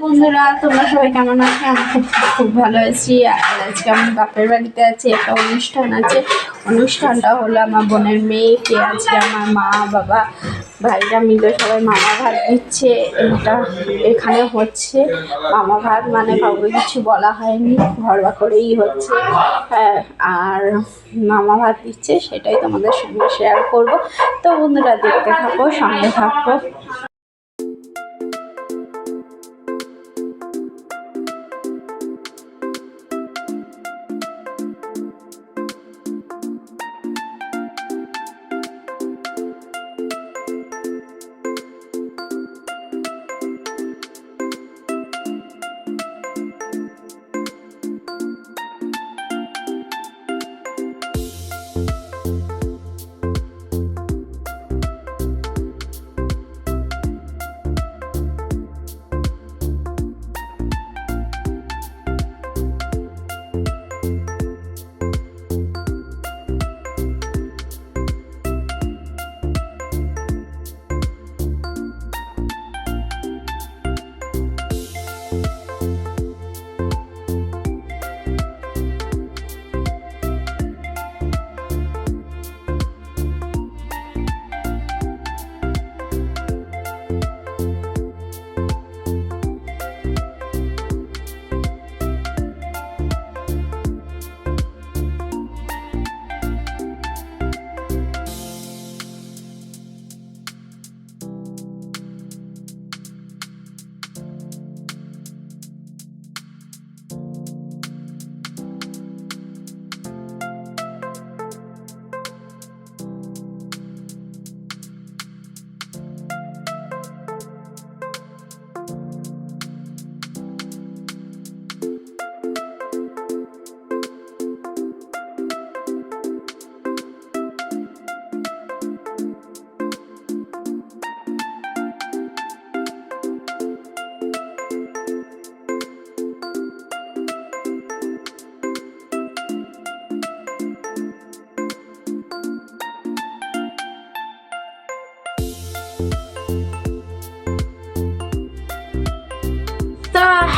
বন্ধুরা, তোমরা সবাই কেমন আছো? আমি খুব খুব ভালো আছি। আর আজকে আমি বাপের বাড়িতে আছি, একটা অনুষ্ঠান আছে। অনুষ্ঠানটা হলো আমার বোনের মেয়েকে, আজকে আমার মা, বাবা, ভাইরা মিলে সবাই মামা ভাত দিচ্ছে। এটা এখানে হচ্ছে। মামা ভাত মানে কাউকে কিছু বলা হয়নি, ঘরোয়া করেই হচ্ছে। হ্যাঁ আর মামা ভাত দিচ্ছে, সেটাই তোমাদের সঙ্গে শেয়ার করব। তো বন্ধুরা, দেখতে থাকো, সঙ্গে থাকো।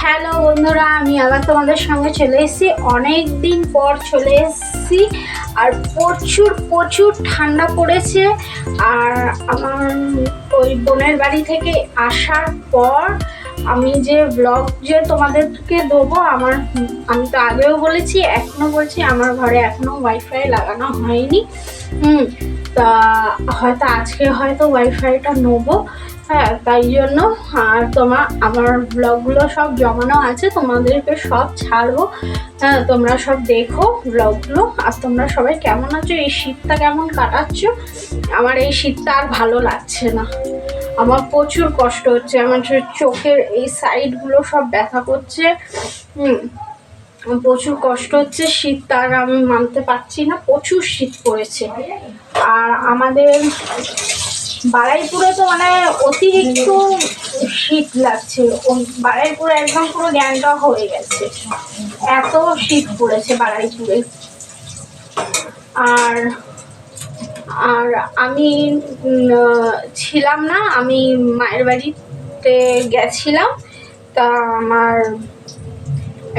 হ্যালো বন্ধুরা, আমি আবার তোমাদের সঙ্গে চলে এসেছি। অনেক দিন পর চলে এসেছি আর প্রচুর প্রচুর ঠান্ডা পড়েছে। আর আমার ওই বোনের বাড়ি থেকে আসার পর আমি যে ব্লগ যে তোমাদেরকে দেবো, আমার আমি তো আগেও বলেছি এখনও বলছি, আমার ঘরে এখনও ওয়াইফাই লাগানো হয়নি। হুম তা হয়তো আজকে হয়তো ওয়াইফাইটা নেব। হ্যাঁ তাই জন্য, আর তোমার আমার ব্লগগুলো সব জমানো আছে, তোমাদেরকে সব ছাড়বো। হ্যাঁ তোমরা সব দেখো ব্লগগুলো আর তোমরা সবাই কেমন আছো? এই শীতটা কেমন কাটাচ্ছ? আমার এই শীতটা আর ভালো লাগছে না। আমার প্রচুর কষ্ট হচ্ছে, আমার চোখের এই সাইডগুলো সব ব্যথা করছে। হুম, প্রচুর কষ্ট হচ্ছে, শীতটা আর আমি মানতে পারছি না, প্রচুর শীত পড়েছে। আর আমাদের বারাইপুরে তো মানে অতিরিক্ত শীত লাগছে। বারাইপুরে একদম পুরো জ্ঞানটা হয়ে গেছে। এত শীত পড়েছে বারাইপুরে। আর আর আমি ছিলাম না, আমি মায়ের বাড়িতে গেছিলাম। তা আমার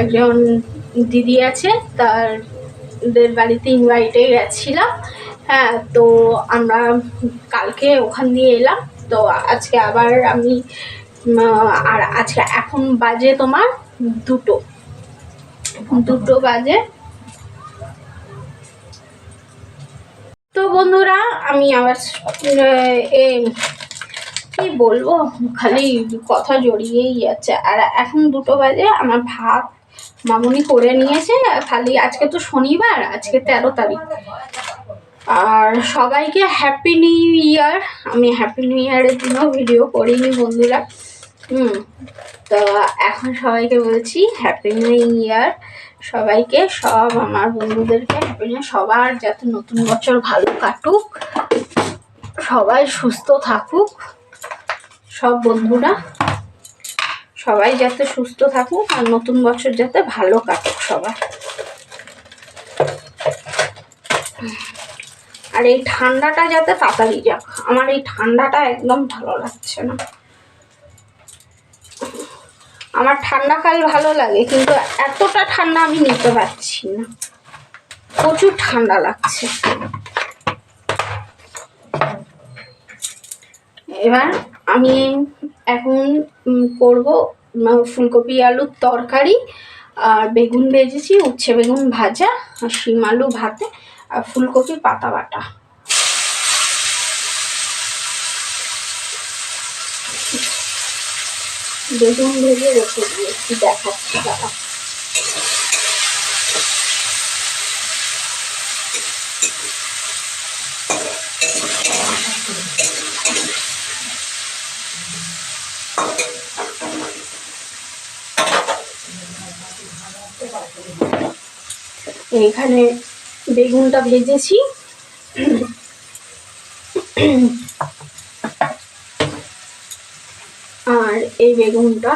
একজন দিদি আছে, তার বাড়িতে ইনভাইটে গেছিলাম। হ্যাঁ তো আমরা কালকে ওখান দিয়ে এলাম। তো আজকে আবার আমি আর আজকে এখন বাজে তোমার দুটো। দুটো বাজে। তো বন্ধুরা, আমি আবার, এ, কি বলব? খালি কথা জড়িয়েই যাচ্ছে। আর এখন দুটো বাজে, আমার ভাত মামুনি করে নিয়েছে। খালি আজকে তো শনিবার, আজকে তেরো তারিখ। আর সবাইকে হ্যাপি নিউ ইয়ার আমি হ্যাপি নিউ ইয়ারের দিনও ভিডিও করিনি বন্ধুরা। হুম, তো এখন সবাইকে বলছি হ্যাপি নিউ ইয়ার সবাইকে, সব আমার বন্ধুদেরকে হ্যাপি নিউ সবার যাতে নতুন বছর ভালো কাটুক, সবাই সুস্থ থাকুক, সব বন্ধুরা। সবাই যাতে সুস্থ থাকুক আর নতুন বছর যাতে ভালো কাটুক সবার। আর এই ঠান্ডাটা যাতে তাড়াতাড়ি যাক, আমার এই ঠান্ডাটা একদম ভালো লাগছে না। আমার ঠান্ডাকাল ভালো লাগে, কিন্তু এতটা ঠান্ডা আমি নিতে পারছি না। প্রচুর ঠান্ডা লাগছে। এবার আমি এখন করব ফুলকপি আলুর তরকারি, আর বেগুন ভেজেছি, উচ্ছে বেগুন ভাজা, আর শিম আলু ভাতে। আর ফুলকপি পাতা বাটা। বেগুন ভেজে রেখে দিয়েছি দেখাচ্ছি দাদা। এইখানে বেগুনটা ভেজেছি। আর এই বেগুনটা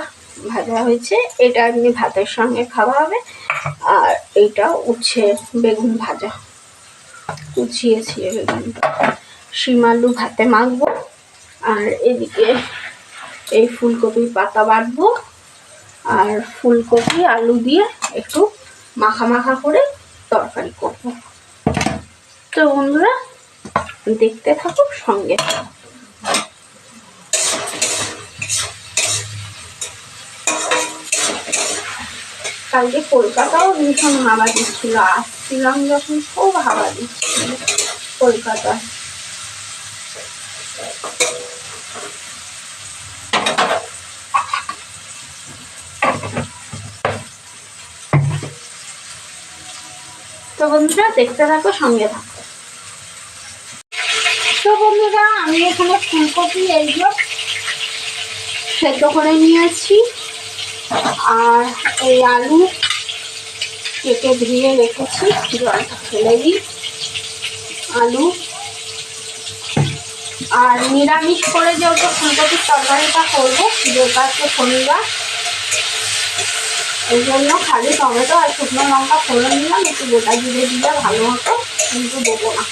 ভাজা হয়েছে। এটা এমনি ভাতের সঙ্গে খাওয়া হবে। আর এইটা উচ্ছে বেগুন ভাজা। কুচিয়েছি বেগুনটা। শিম আলু ভাতে মাখবো। আর এদিকে এই ফুলকপি পাতা বাটবো। আর ফুলকপি, আলু দিয়ে একটু মাখা মাখা করে তরকারি করব। তো বন্ধুরা, দেখতে থাকো সঙ্গে। কালকে কলকাতাও ভীষণ হাওয়া দিচ্ছিল, আসছিলাম যখন খুব হাওয়া দিচ্ছিল কলকাতায়। তো বন্ধুরা, দেখতে থাকো, সঙ্গে থাকো। তো বন্ধুরা, আমি এখানে ফুলকপি এইগুলো সেদ্ধ করে নিয়েছি। আর এই আলু কেটে ধুয়ে রেখেছি, জলটা ফেলে দিই। আলু। আর নিরামিষ করে যেহেতু ফুলকপির তরকারিটা করব হচ্ছে শনিবার এই জন্য খালি টমেটো আর শুকনো লঙ্কা ফোড়ন দিলাম, একটু গোটা জিরে দিলে ভালো হতো, কিন্তু দেবো না।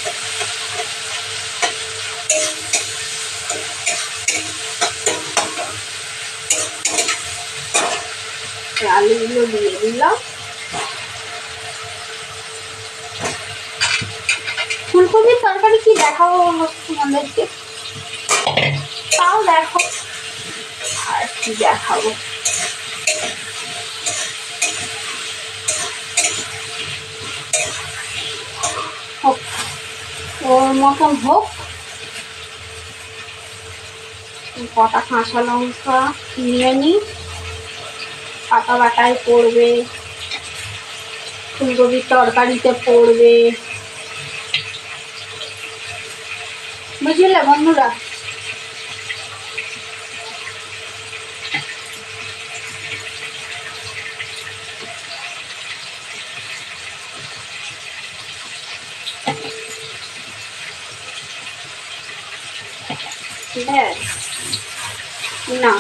আলুগুলো দিয়ে দিলাম। ফুলকপির তরকারি কি দেখাবো তোমাদেরকে? তাও দেখো। আর কি দেখাবো? ওর মতন হোক। কটা কাঁচা লঙ্কা নিয়ে নিই পাতা বাটায় পড়বে। ফুলকপির তরকারিতে পড়বে। বুঝলে বন্ধুরা? ব্যাস না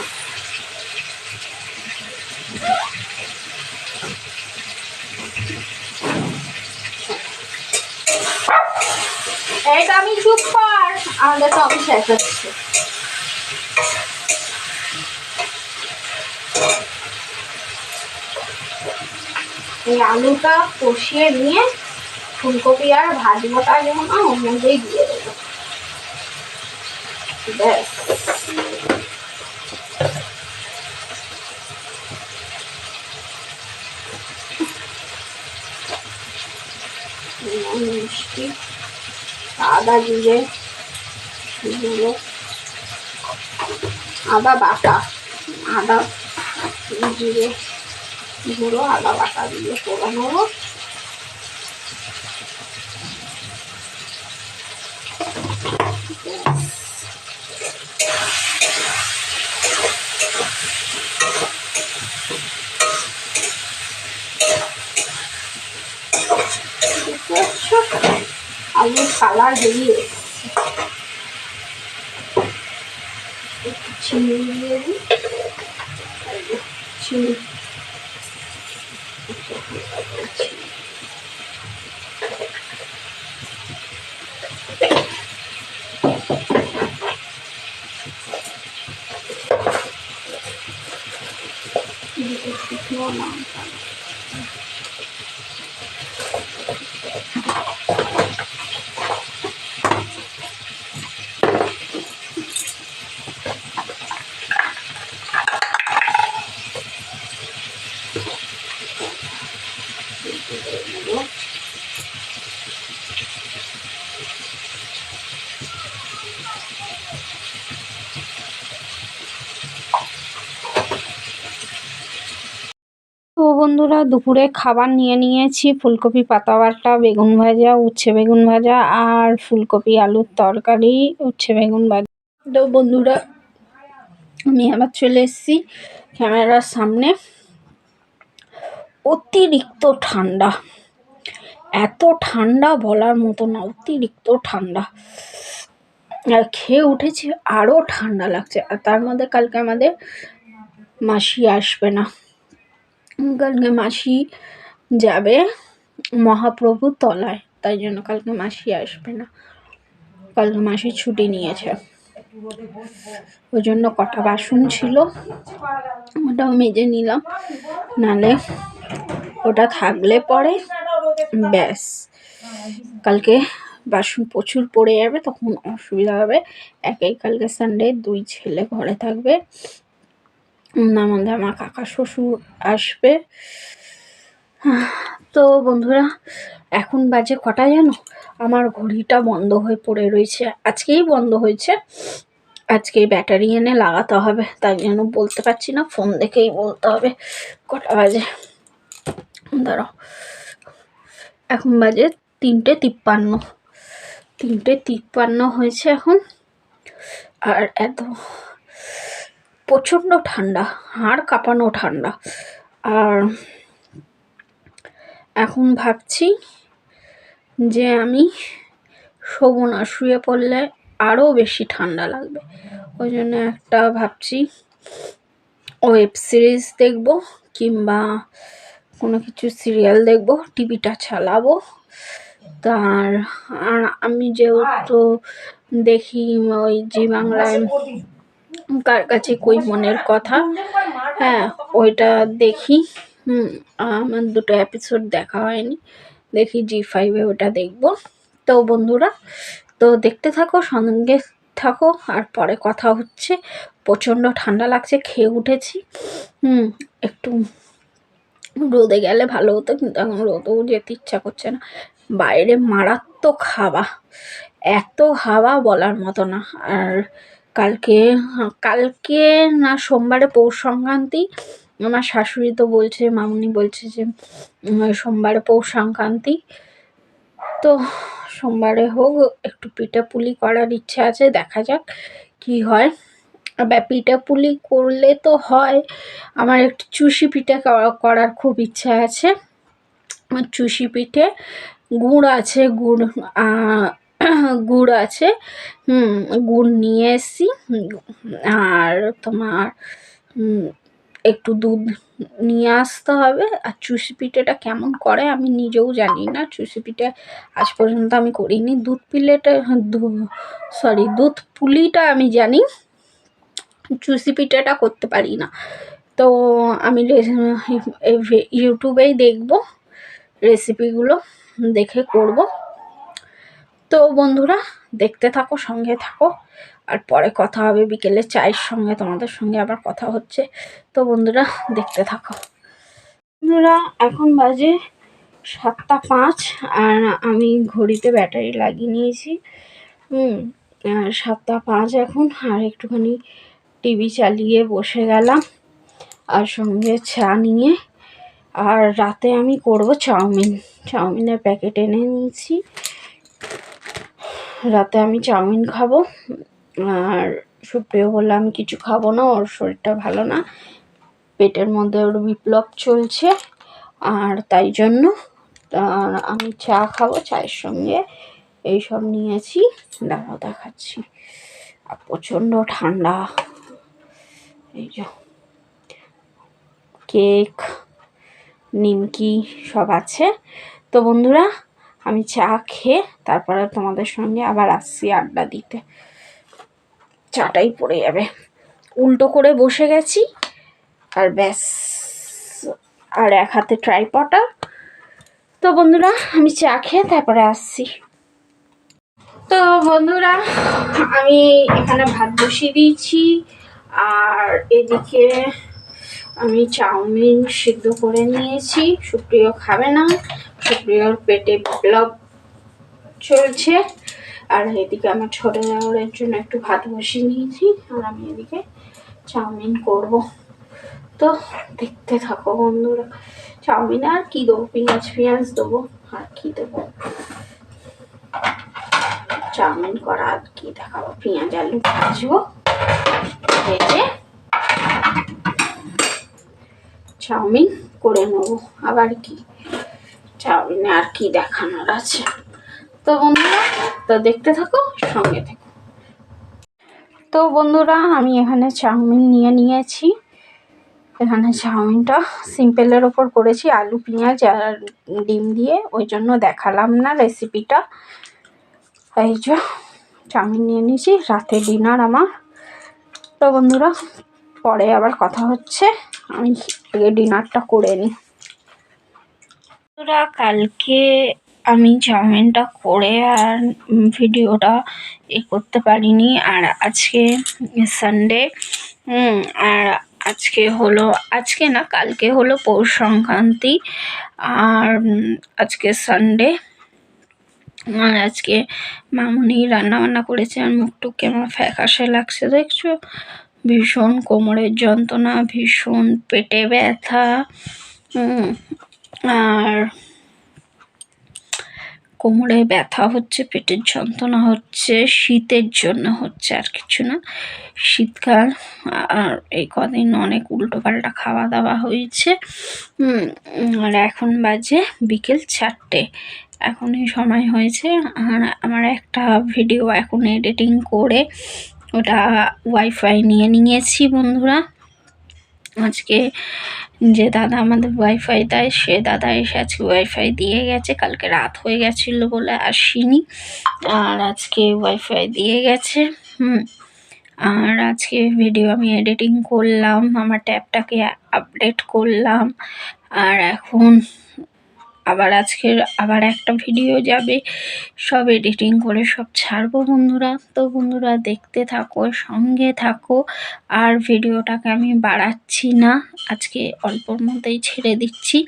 এইটা আমি চুপ কর। আমাদের অফিস এসেছে এই আলুটা কষিয়ে নিয়ে ফুলকপি আর ভাজবোটা যখন না ওর মধ্যেই দিয়ে দেবো। ব্যাস মিষ্টি আদা জিরে গুঁড়ো আদা বাটা আদা জিরে গুঁড়ো আদা বাটা দিয়ে করে নেব দেখতে পাচ্ছ? আলুর কালার বেরিয়ে এসেছে। একটু চিনি দিয়ে দিই চিনি। শুকনো লঙ্কা তো বন্ধুরা, দুপুরে খাবার নিয়ে নিয়েছি। ফুলকপি পাতা বাটা, বেগুন ভাজা, উচ্ছে বেগুন ভাজা আর ফুলকপি আলুর তরকারি, উচ্ছে বেগুন ভাজা। তো বন্ধুরা, আমি আবার চলে এসেছি ক্যামেরার সামনে। অতিরিক্ত ঠান্ডা। এত ঠান্ডা বলার মতো না, অতিরিক্ত ঠান্ডা। আর খেয়ে উঠেছি আরও ঠান্ডা লাগছে। আর তার মধ্যে কালকে আমাদের মাসি আসবে না। কালকে মাসি যাবে মহাপ্রভুর তলায়, তাই জন্য কালকে মাসি আসবে না। কালকে মাসি ছুটি নিয়েছে। ওই জন্য কটা বাসন ছিল, ওটাও মেজে নিলাম। নালে ওটা থাকলে পরে ব্যাস। কালকে বাসন প্রচুর পড়ে যাবে, তখন অসুবিধা হবে। একাই কালকে সানডে দুই ছেলে ঘরে থাকবে। মধ্যে আমার কাকা, শ্বশুর আসবে। তো বন্ধুরা, এখন বাজে কটা জানো? আমার ঘড়িটা বন্ধ হয়ে পড়ে রয়েছে। আজকেই বন্ধ হয়েছে। আজকে ব্যাটারি এনে লাগাতে হবে, তাই জন্য বলতে পারছি না, ফোন দেখেই বলতে হবে। কটা বাজে? দাঁড়াও। এখন বাজে তিনটে তিপ্পান্ন। তিনটে তিপ্পান্ন হয়েছে এখন। আর এত প্রচণ্ড ঠান্ডা, হাড় কাঁপানো ঠান্ডা। আর এখন ভাবছি যে আমি শোবো না, শুয়ে পড়লে আরও বেশি ঠান্ডা লাগবে। ওই জন্য একটা ভাবছি ওয়েব সিরিজ দেখব কিংবা কোনো কিছু সিরিয়াল দেখব, টিভিটা চালাবো। তার, আর আমি যেহেতু দেখি ওই জি বাংলায় কার কাছে কই মনের কথা? হ্যাঁ ওইটা দেখি। হুম, আমার দুটো এপিসোড দেখা হয়নি। দেখি জি ফাইভে ওটা দেখব। তো বন্ধুরা, তো দেখতে থাকো, সঙ্গে থাকো, আর পরে কথা হচ্ছে। প্রচণ্ড ঠান্ডা লাগছে, খেয়ে উঠেছি। হুম, একটু রোদে গেলে ভালো হতো, কিন্তু এখন রোদেও যেতে ইচ্ছা করছে না। বাইরে মারাত্মক হাওয়া। এত হাওয়া বলার মতো না। আর কালকে কালকে না, সোমবারে পৌষ সংক্রান্তি। আমার শাশুড়ি তো বলছে, মামুনি বলছে যে সোমবারে পৌষ সংক্রান্তি। তো সোমবারে হোক, একটু পিঠে পুলি করার ইচ্ছে আছে, দেখা যাক কি হয়। আবার পিঠে পুলি করলে তো হয়, আমার একটু চুষি পিঠে করার খুব ইচ্ছা আছে। আমার চুষি পিঠে গুড় আছে, গুড় গুড় আছে। গুড় নিয়ে এসছি। আর তোমার একটু দুধ নিয়ে আসতে হবে। আর চুষি পিঠেটা কেমন করে আমি নিজেও জানি না। চুষি পিঠে আজ পর্যন্ত আমি করিনি। দুধ পিলেটা সরি দুধ পুলিটা আমি জানি। চুষি পিঠেটা করতে পারি না। তো আমি ইউটিউবেই দেখব। রেসিপিগুলো দেখে করব। তো বন্ধুরা, দেখতে থাকো, সঙ্গে থাকো। আর পরে কথা হবে বিকেলে চায়ের সঙ্গে, তোমাদের সঙ্গে আবার কথা হচ্ছে। তো বন্ধুরা, দেখতে থাকো। বন্ধুরা, এখন বাজে সাতটা পাঁচ, আর আমি ঘড়িতে ব্যাটারি লাগিয়ে নিয়েছি। হুম সাতটা পাঁচ এখন, আর একটুখানি টিভি চালিয়ে বসে গেলাম, আর সঙ্গে চা নিয়ে। আর রাতে আমি করব চাউমিন। চাউমিনের প্যাকেট এনে নিয়েছি। রাতে আমি চাউমিন খাব। আর সুপ্রিয় বললে, আমি কিছু খাব না, ওর শরীরটা ভালো না। পেটের মধ্যে ওর বিপ্লব চলছে। আর তাই জন্য আমি চা খাব, চায়ের সঙ্গে। এইসব নিয়েছি, দাঁড়াও দেখাচ্ছি। আর প্রচণ্ড ঠান্ডা। এই যে, কেক, নিমকি সব আছে। তো বন্ধুরা আমি চা খেয়ে তারপরে তোমাদের সঙ্গে আবার আসছি আড্ডা দিতে। চাটাই পড়ে যাবে। উল্টো করে বসে গেছি। আর ব্যাস, আর এক হাতে ট্রাইপটা তো বন্ধুরা, আমি চা খেয়ে তারপরে আসছি। তো বন্ধুরা, আমি এখানে ভাত বসিয়ে দিয়েছি। আর এদিকে আমি চাউমিন সিদ্ধ করে নিয়েছি। সুপ্রিয় খাবে না। সুপ্রিয়র পেটে ব্লক চলছে। আর এদিকে আমার ছোটো দেওয়ারের জন্য একটু ভাত বসিয়ে নিয়েছি। আর আমি এদিকে চাউমিন করব। তো দেখতে থাকো বন্ধুরা, চাউমিন আর কি দেবো? পেঁয়াজ পেঁয়াজ দেবো। আর কি দেবো? চাউমিন করা আর কি দেখাবো? পেঁয়াজ, আলু ভাজবো। ভেজে চাউমিন করে নেব। আবার কি? চাউমিনে আর কি দেখানোর আছে? তো বন্ধুরা, তো দেখতে থাকো, সঙ্গে থেকো। তো বন্ধুরা, আমি এখানে চাউমিন নিয়ে নিয়েছি। এখানে চাউমিনটা সিম্পলের ওপর করেছি, আলু, পেঁয়াজ আর ডিম দিয়ে। ওই জন্য দেখালাম না রেসিপিটা। এই যে, চাউমিন নিয়ে নিয়েছি, রাতে ডিনার আমার। তো বন্ধুরা, পরে আবার কথা হচ্ছে, আমি আগে ডিনারটা করে নিই। বন্ধুরা, কালকে আমি চাউমিনটা করে আর ভিডিওটা এ করতে পারিনি। আর আজকে সানডে আর আজকে হলো, আজকে না, কালকে হলো পৌষ সংক্রান্তি। আর আজকে সানডে আর আজকে মামুনি রান্না বান্না করেছে আর মুখটুক আমার ফ্যাকাশে লাগছে দেখছ? ভীষণ কোমরের যন্ত্রণা, ভীষণ পেটে ব্যথা আর কোমরে ব্যথা হচ্ছে, পেটের যন্ত্রণা হচ্ছে, শীতের জন্য হচ্ছে আর কিছু না। শীতকাল আর এই কদিন অনেক উল্টো পাল্টা খাওয়া দাওয়া হয়েছে আর এখন বাজে বিকেল চারটে। এখনই সময় হয়েছে। আর আমার একটা ভিডিও এখন এডিটিং করে ওটা ওয়াইফাই নিয়ে নিয়েছি বন্ধুরা। আজকে যে দাদা আমাদের ওয়াইফাই দেয়, সে দাদা এসে আজকে ওয়াইফাই দিয়ে গেছে। কালকে রাত হয়ে গেছিল বলে আসিনি। আর আজকে ওয়াইফাই দিয়ে গেছে। হুম। আর আজকে ভিডিও আমি এডিটিং করলাম, আমার ট্যাবটাকে আপডেট করলাম। আর এখন আবার আজকের আবার একটা ভিডিও যাবে। সব এডিটিং করে সব ছাড়বো বন্ধুরা। তো বন্ধুরা দেখতে থাকো, সঙ্গে থাকো। আর ভিডিওটাকে আমি বাড়াচ্ছি না। আজকে অল্পর মধ্যেই ছেড়ে দিচ্ছি।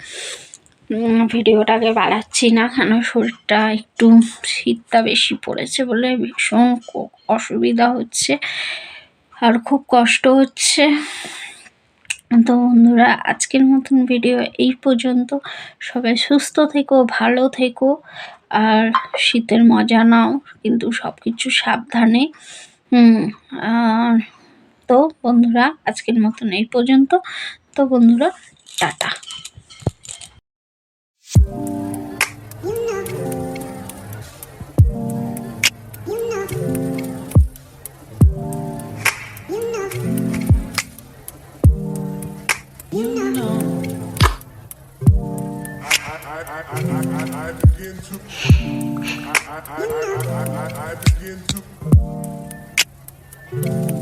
ভিডিওটাকে বাড়াচ্ছি না কেন? শরীরটা একটু শীতটা বেশি পড়েছে বলে ভীষণ অসুবিধা হচ্ছে। আর খুব কষ্ট হচ্ছে। তো বন্ধুরা, আজকের মতন ভিডিও এই পর্যন্ত। সবাই সুস্থ থেকো, ভালো থেকো, আর শীতের মজা নাও, কিন্তু সব কিছু সাবধানে তো বন্ধুরা, আজকের মতন এই পর্যন্ত। তো বন্ধুরা, টাটা। I begin to.